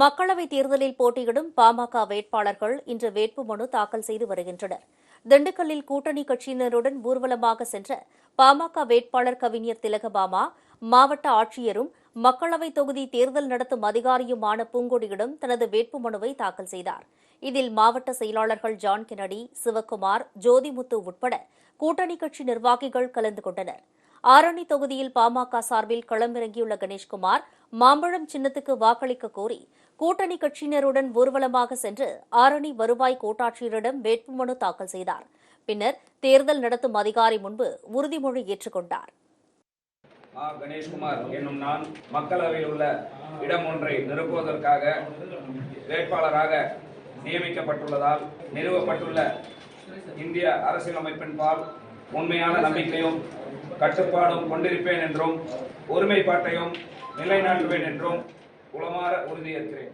மக்களவைத் தேர்தலில் போட்டியிடும் பாமக வேட்பாளர்கள் இன்று வேட்புமனு தாக்கல் செய்து வருகின்றனர். திண்டுக்கல்லில் கூட்டணி கட்சியினருடன் ஊர்வலமாக சென்ற பாமக வேட்பாளர் கவிஞர் திலகபாமா மாவட்ட ஆட்சியரும் மக்களவைத் தொகுதி தேர்தல் நடத்தும் அதிகாரியுமான பூங்கொடியிடம் தனது வேட்புமனுவை தாக்கல் செய்தார். இதில் மாவட்ட செயலாளர்கள் ஜான் கெனடி சிவக்குமார் ஜோதிமுத்து உட்பட கூட்டணி கட்சி நிர்வாகிகள் கலந்து கொண்டனர். ஆரணி தொகுதியில் பாமக சார்பில் களமிறங்கியுள்ள கணேஷ்குமார் மாம்பழம் சின்னத்துக்கு வாக்களிக்க கோரி கூட்டணி கட்சியினருடன் ஊர்வலமாக சென்று ஆரணி வருவாய் கோட்டாட்சியரிடம் வேட்புமனு தாக்கல் செய்தார். பின்னர் தேர்தல் நடத்தும் அதிகாரி முன்பு உறுதிமொழி ஏற்றுக்கொண்டார். ஆ கணேஷ்குமார் என்னும் நான் மக்களவையில் உள்ள இடம் ஒன்றை நிரப்புவதற்காக வேட்பாளராக நியமிக்கப்பட்டுள்ளதால் நிறுவப்பட்டுள்ள இந்திய அரசியலமைப்பின் பால் உண்மையான நம்பிக்கையும் கட்டுப்பாடும் கொண்டிருப்பேன் என்றும் ஒருமைப்பாட்டையும் நிலைநாட்டுவேன் என்றும் உளமாற உறுதியேற்கிறேன்.